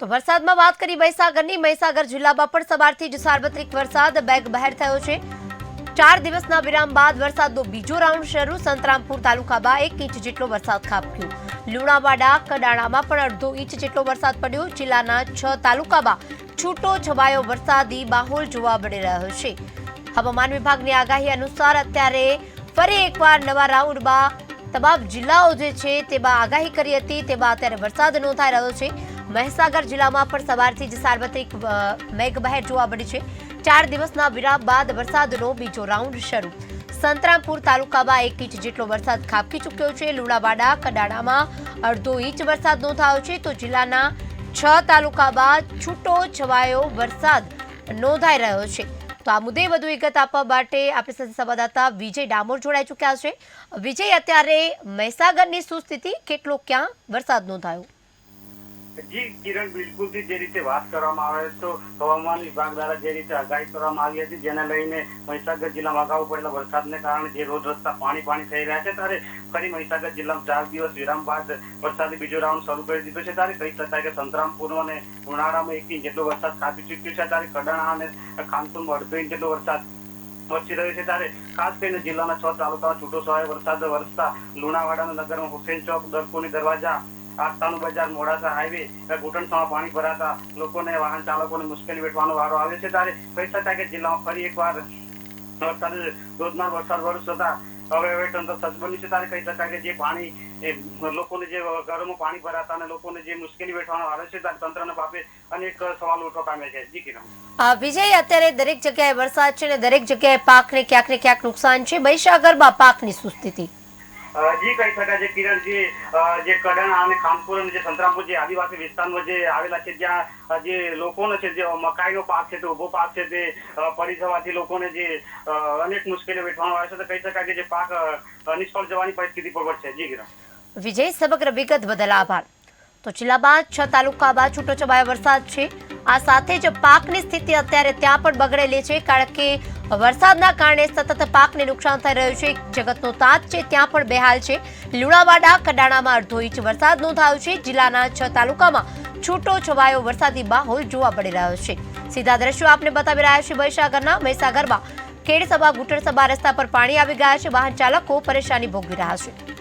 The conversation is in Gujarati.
તો વરસાદમાં વાત કરી મહીસાગરની. મહીસાગર જિલ્લામાં પણ સવારથી જ સાર્વત્રિક વરસાદ બેગ બહેર થયો છે. ચાર દિવસના વિરામ બાદ વરસાદનો બીજો રાઉન્ડ શરૂ. સંતરામપુર તાલુકામાં એક ઇંચ જેટલો વરસાદ ખાબક્યો. લુણાવાડા, કડાણામાં પણ અડધો ઇંચ જેટલો વરસાદ પડ્યો. જિલ્લાના છ તાલુકામાં છૂટો છવાયો વરસાદી માહોલ જોવા મળી રહ્યો છે. હવામાન વિભાગની આગાહી અનુસાર અત્યારે ફરી એકવાર નવા રાઉન્ડમાં તમામ જિલ્લાઓ જે છે તેમાં આગાહી કરી હતી. તેમાં અત્યારે વરસાદ નોંધાઈ રહ્યો છે. મહીસાગર જિલ્લામાં પણ સવારથી જ સાર્વત્રિક મેઘમહેર જોવા મળી છે. ચાર દિવસના વિરામ બાદ વરસાદનો બીજો રાઉન્ડ શરૂ. સંતરામપુર તાલુકામાં એક ઇંચ જેટલો વરસાદ ખાબકી ચૂક્યો છે. લુણાવાડા, કડાણામાં અડધો ઇંચ વરસાદ નોંધાયો છે. તો જિલ્લાના છ તાલુકામાં છૂટો છવાયો વરસાદ નોંધાઈ રહ્યો છે. તો આ મુદ્દે વધુ વિગત આપવા માટે આપણી સાથે સંવાદદાતા વિજય ડામોર જોડાઈ ચૂક્યા છે. વિજય, અત્યારે મહીસાગરની શું સ્થિતિ કેટલો ક્યાં વરસાદ નોંધાયો? જી, કિરણ બિલકુલ જે રીતે વાત કરવામાં આવે તો હવામાન વિભાગ દ્વારા જે રીતે આગાહી કરવામાં આવી હતી, જેને લઈને મહીસાગર જિલ્લામાં અગાઉ પડેલા વરસાદને કારણે જે રોડ રસ્તા પાણી પાણી થઈ રહ્યા છે, ત્યારે ફરી મહીસાગર જિલ્લામાં ચાર દિવસ વિરામ બાદ વરસાદી બીજો રાઉન્ડ શરૂ કરી દીધો છે, ત્યારે કહી શકાય કે સંતરામપુર અને ઉનાળામાં એક ઇંચ જેટલો વરસાદ ખાબી ચૂક્યો છે, ત્યારે કડાણા અને ખાનપુરમાં અડધો ઇંચ જેટલો વરસાદ વરસી રહ્યો છે, ત્યારે ખાસ કરીને જિલ્લાના છ તાલુકામાં છૂટો સહાય વરસાદ વરસતા લુણાવાડાના નગરમાં હુસેન ચોક, દરકોની દરવાજા આસ્તાનું બજાર મોડાસા હાઈવે ઘૂંટણસામાં પાણી ભરાતા લોકોને વાહન ચાલકોને મુશ્કેલી વેઠવાનો વારો આવે છે. ત્યારે કહી શકાય કે જિલ્લામાં ફરી એકવાર વરસાદ ધોધમાર વરસાદ વરસતા હવે હવે તંત્ર સજ્જ બન્યું છે. ત્યારે કહી શકાય કે જે પાણી લોકોને જે ઘરોમાં પાણી ભરાતા અને લોકોને જે મુશ્કેલી વેઠવાનો આવે છે તંત્રના બાબતે અનેક સવાલ ઉઠવા પામે છે. જી કિરણ. વિજય અત્યારે દરેક જગ્યાએ વરસાદ છે ને દરેક જગ્યાએ પાકને ક્યાંક ને ક્યાંક નુકસાન છે. મહીસાગરમાં પાકની શું સ્થિતિ અ, જી કહી શકાય છે કિરણ જે કડાણા અને ખામપુર અને જે સંતરામપુર જે આદિવાસી વિસ્તારમાં જે આવેલા છે, જ્યાં જે લોકોનો છે, જે મકાઈનો પાક છે, તે ઊભો પાક છે, તે પડી જવાથી લોકોને જે અનેક મુશ્કેલીઓ વેઠવાનો આવે છે, તો કહી શકાય કે જે પાક નિષ્ફળ જવાની પરિસ્થિતિ પર છે. જી કિરણ. વિજય સમગ્ર વિગત બદલ આભાર. તો જિલ્લામાં છ તાલુકા બાદ છૂટો છવાયો વરસાદ છે. આ સાથે જ પાકની સ્થિતિ અત્યારે ત્યાં પણ બગડેલી છે, કારણ કે વરસાદના કારણે સતત પાકને નુકસાન થઈ રહ્યું છે. જગતનો તાત છે, ત્યાં પણ બેહાલ છે. લુણાવાડા, કડાણામાં અડધો ઇંચ વરસાદ નોંધાયો છે. જિલ્લાના છ તાલુકામાં છૂટો છવાયો વરસાદી માહોલ જોવા મળી રહ્યો છે. સીધા દ્રશ્યો આપને બતાવી રહ્યા છે મહીસાગરના. મહીસાગરમાં ખેડસભા સભા રસ્તા પર પાણી આવી ગયા છે. વાહન ચાલકો પરેશાની ભોગવી રહ્યા છે.